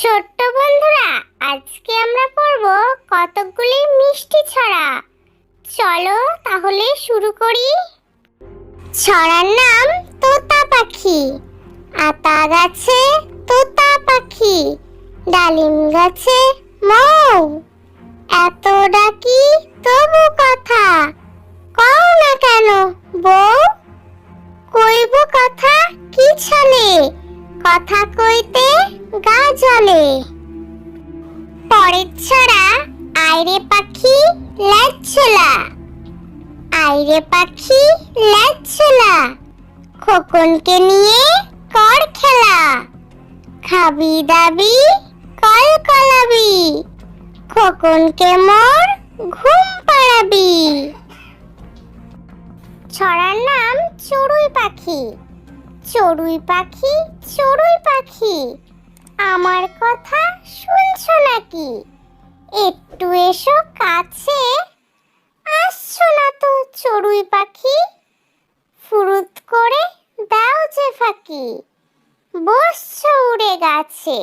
ছোট্ট বন্ধুরা, আজকে আমরা পড়ব কতকগুলি মিষ্টি ছড়া। চলো তাহলে শুরু করি। ছড়ার নাম তোতা পাখি, আতা গাছে তোতা পাখি, ডালিম গাছে মৌ। এত ডাকি তবু কথা, কও না কেন বউ? কইব কথা কি ছলে, কথা কইতে গা জ্বলে পরের ছড়া, আইরে পাখি ল্যাচ্ছলা আইরে পাখি ল্যাচ্ছলা খোকনকে নিয়ে কর খেলা। খাবি দাবি, কল কলাবি। খোকনকে মোর, ঘুম পাড়াবি। ছড়ার নাম চড়ুই পাখি। চড়ুই পাখি চড়ুই পাখি। নাকি একটু এসো কাছে। আসছো না তো চড়ুই পাখি? ফুরুত করে দাও যে ফাঁকি। বসছো উড়ে গাছে।